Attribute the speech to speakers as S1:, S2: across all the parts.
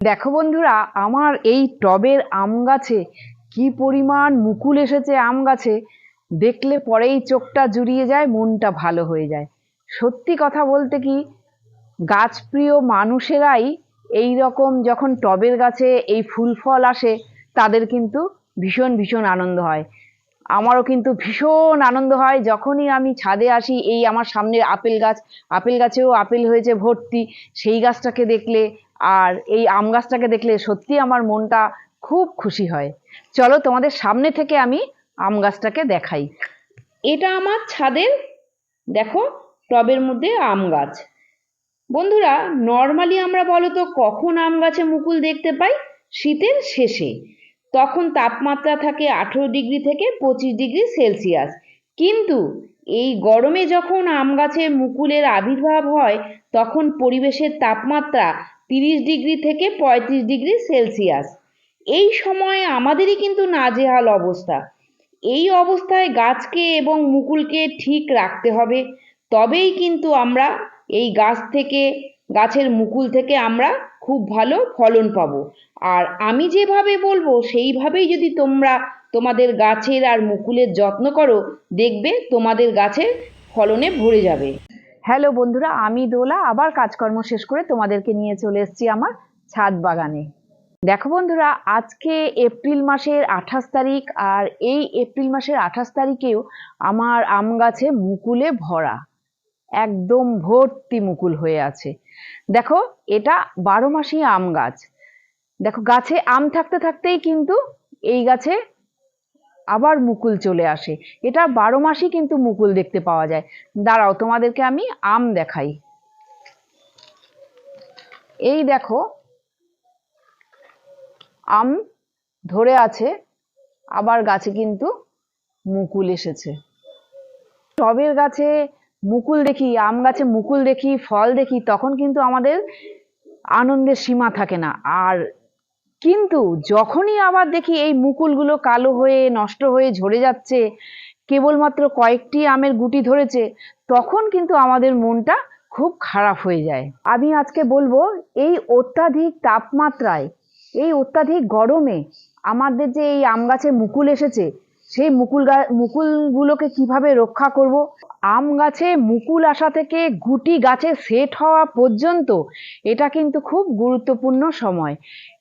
S1: দেখো বন্ধুরা, আমার এই টবের আম গাছে কি পরিমাণ মুকুল এসেছে আম গাছে, দেখলে পরেই চোখটা জুড়িয়ে যায়, মনটা ভালো হয়ে যায়। সত্যি কথা বলতে কি, গাছপ্রিয় মানুষেরাই এই রকম যখন টবের গাছে এই ফুল ফল আসে, তাদের কিন্তু ভীষণ ভীষণ আনন্দ হয়। আমারও কিন্তু ভীষণ আনন্দ হয় যখনই আমি ছাদে আসি, এই আমার সামনে আপেল গাছ, আপেল গাছেও আপেল হয়েছে ভর্তি, সেই গাছটাকে দেখলে আর এই আম গাছটাকে দেখলে সত্যি আমার মনটা খুব খুশি হয়। চলো তোমাদের সামনে থেকে আমি আম গাছটাকে দেখাই। এটা আমার ছাদের, দেখো, টবের মধ্যে আম গাছ। বন্ধুরা নর্মালি আমরা বলো তো কখন আম গাছে মুকুল দেখতে পাই? শীতের শেষে। তখন তাপমাত্রা থাকে আঠেরো ডিগ্রি থেকে পঁচিশ ডিগ্রি সেলসিয়াস। কিন্তু এই গরমে যখন আম গাছে মুকুলের আবির্ভাব হয়, তখন পরিবেশের তাপমাত্রা তিরিশ ডিগ্রি থেকে পঁয়ত্রিশ ডিগ্রি সেলসিয়াস। এই সময় আমাদেরই কিন্তু নাজেহাল অবস্থা। এই অবস্থায় গাছকে এবং মুকুলকে ঠিক রাখতে হবে। তবেই কিন্তু আমরা এই গাছ থেকে, গাছের মুকুল থেকে আমরা খুব ভালো ফলন পাবো। আর আমি যেভাবে বলব, সেইভাবেই যদি তোমরা তোমাদের গাছের আর মুকুলের যত্ন করো, দেখবে তোমাদের গাছের ফলনে ভরে যাবে। হ্যালো বন্ধুরা, আমি দোলা। আবার কাজকর্ম শেষ করে তোমাদেরকে নিয়ে চলে এসেছি আমার ছাদ বাগানে। দেখো বন্ধুরা, আজকে এপ্রিল মাসের আঠাশ তারিখ আর এই এপ্রিল মাসের আঠাশ তারিখেও আমার আম গাছে মুকুলে ভরা। একদম ভর্তি মুকুল হয়ে আছে। দেখো, এটা বারো মাসি আম গাছ। দেখো, গাছে আম থাকতে থাকতেই কিন্তু এই গাছে আবার মুকুল চলে আসে। এটা বারো মাসই কিন্তু মুকুল দেখতে পাওয়া যায়। দাঁড়াও, তোমাদেরকে আমি আম দেখাই। এই দেখো, আম ধরে আছে, আবার গাছে কিন্তু মুকুল এসেছে। টবের গাছে মুকুল দেখি, আম গাছে মুকুল দেখি, ফল দেখি, তখন কিন্তু আমাদের আনন্দের সীমা থাকে না। আর কিন্তু যখনই আবার দেখি এই মুকুলগুলো কালো হয়ে, নষ্ট হয়ে ঝরে যাচ্ছে, কেবলমাত্র কয়েকটি আমের গুটি ধরেছে, তখন কিন্তু আমাদের মনটা খুব খারাপ হয়ে যায়। আমি আজকে বলব, এই অত্যাধিক তাপমাত্রায়, এই অত্যাধিক গরমে আমাদের যে এই আম গাছে মুকুল এসেছে, সেই মুকুল মুকুলগুলোকে কীভাবে রক্ষা করব? আম গাছে মুকুল আসা থেকে গুটি গাছে সেট হওয়া পর্যন্ত এটা কিন্তু খুব গুরুত্বপূর্ণ সময়।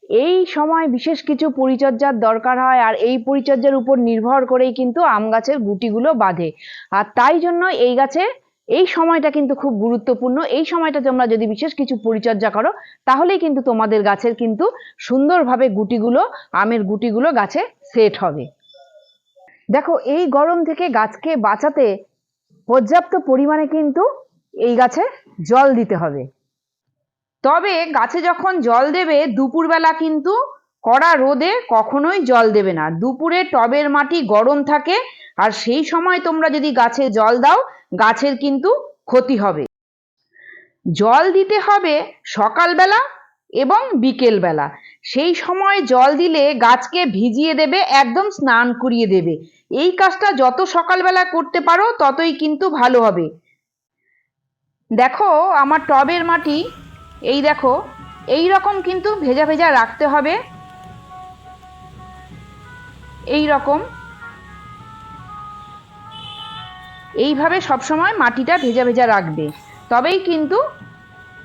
S1: এই সময় বিশেষ কিছু পরিচর্যার দরকার হয় আর এই পরিচর্যার উপর নির্ভর করেই কিন্তু আম গাছের গুটিগুলো বাঁধে। আর তাই জন্য এই গাছে এই সময়টা কিন্তু খুব গুরুত্বপূর্ণ। এই সময়টা তোমরা যদি বিশেষ কিছু পরিচর্যা করো, তাহলেই কিন্তু তোমাদের গাছের কিন্তু সুন্দরভাবে গুটিগুলো, আমের গুটিগুলো গাছে সেট হবে। দেখো, এই গরম থেকে গাছকে বাঁচাতে পর্যাপ্ত পরিমাণে কিন্তু এই গাছে জল দিতে হবে। তবে গাছে যখন জল দেবে, দুপুরবেলা কিন্তু কড়া রোদে কখনোই জল দেবে না। দুপুরে টবের মাটি গরম থাকে আর সেই সময় তোমরা যদি গাছে জল দাও, গাছের কিন্তু ক্ষতি হবে। জল দিতে হবে সকালবেলা এবং বিকেলবেলা। সেই সময় জল দিলে গাছকে ভিজিয়ে দেবে, একদম স্নান করিয়ে দেবে। এই কাজটা যত সকালবেলা করতে পারো, ততই কিন্তু ভালো হবে। দেখো, আমার টবের মাটি এই দেখো, এই রকম কিন্তু ভেজা ভেজা রাখতে হবে। এই রকম। এইভাবে সবসময় মাটিটা ভেজা ভেজা রাখবে। তবেই কিন্তু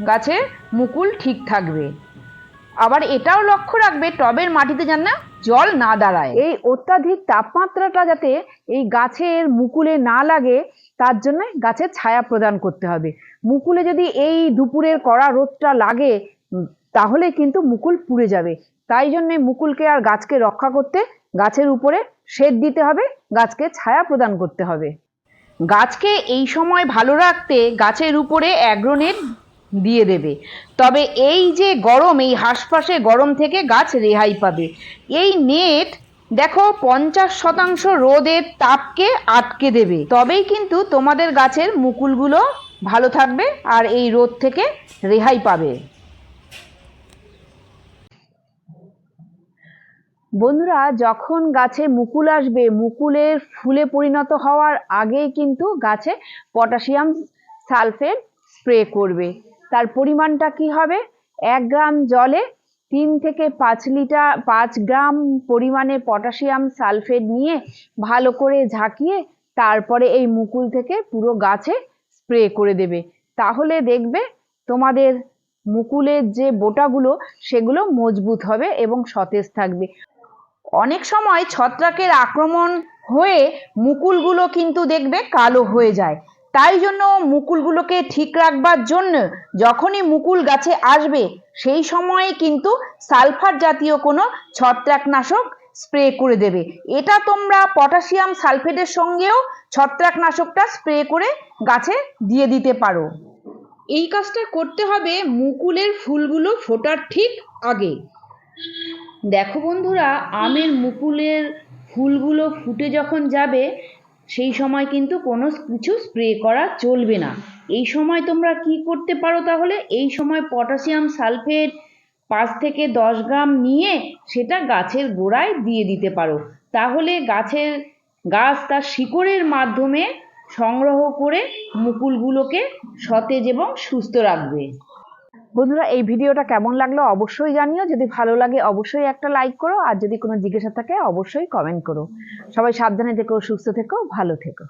S1: গাছে মুকুল ঠিক থাকবে। আবার এটাও লক্ষ্য রাখবে, টবের মাটিতে যেন না জল না দাঁড়ায়। এই অত্যাধিক তাপমাত্রাটা যাতে এই গাছের মুকুলে না লাগে, তার জন্য গাছের ছায়া প্রদান করতে হবে। মুকুলে যদি এই দুপুরের কড়া রোদটা লাগে তাহলে কিন্তু মুকুল পুড়ে যাবে। তাই জন্যে মুকুলকে আর গাছকে রক্ষা করতে গাছের উপরে শেড দিতে হবে, গাছকে ছায়া প্রদান করতে হবে। গাছকে এই সময় ভালো রাখতে গাছের উপরে অ্যাগ্রোনেট দিয়ে দেবে। তবে এই যে গরম, এই হাঁসফাঁসে গরম থেকে গাছ রেহাই পাবে। এই নেট, দেখো, পঞ্চাশ শতাংশ রোদের তাপকে আটকে দেবে। তবেই কিন্তু তোমাদের গাছের মুকুলগুলো ভালো থাকবে আর এই রোদ থেকে রেহাই পাবে। বন্ধুরা, যখন গাছে মুকুল আসবে মুকুলের ফুলে পরিণত হওয়ার আগেই কিন্তু গাছে পটাশিয়াম সালফেট স্প্রে করবে। তার পরিমাণটা কি হবে? এক গ্রাম জলে তিন থেকে পাঁচ লিটার, পাঁচ গ্রাম পরিমাণে পটাশিয়াম সালফেট নিয়ে ভালো করে ঝাঁকিয়ে তারপরে এই মুকুল থেকে পুরো গাছে স্প্রে করে দেবে। তাহলে দেখবে তোমাদের মুকুলের যে বোটাগুলো, সেগুলো মজবুত হবে এবং সতেজ থাকবে। অনেক সময় ছত্রাকের আক্রমণ হয়ে মুকুলগুলো কিন্তু দেখবে কালো হয়ে যায়। তাই জন্য মুকুলগুলোকে ঠিক রাখবার জন্য যখনই মুকুল গাছে আসবে, সেই সময়ে কিন্তু সালফার জাতীয় কোনো ছত্রাকনাশক স্প্রে করে দেবে। এটা তোমরা পটাশিয়াম সালফেটের সঙ্গেও ছত্রাকনাশকটা স্প্রে করে গাছে দিয়ে দিতে পারো। এই কাজটা করতে হবে মুকুলের ফুলগুলো ফোটার ঠিক আগে। দেখো বন্ধুরা, আমের মুকুলের ফুলগুলো ফুটে যখন যাবে, সেই সময় কিন্তু কোনো কিছু স্প্রে করা চলবে না। এই সময় তোমরা কি করতে পারো তাহলে? এই সময় পটাশিয়াম সালফেট পাঁচ থেকে দশ গ্রাম নিয়ে সেটা গাছের গোড়ায় দিয়ে দিতে পারো। তাহলে গাছের গাছ তার শিকড়ের মাধ্যমে সংগ্রহ করে মুকুলগুলোকে সতেজ এবং সুস্থ রাখবে। বন্ধুরা, এই ভিডিওটা কেমন লাগল অবশ্যই জানিও। যদি ভালো লাগে অবশ্যই একটা লাইক করো, আর যদি কোনো জিজ্ঞাসা থাকে অবশ্যই কমেন্ট করো। সবাই সাবধানে থেকো, সুস্থ থেকো, ভালো থেকো।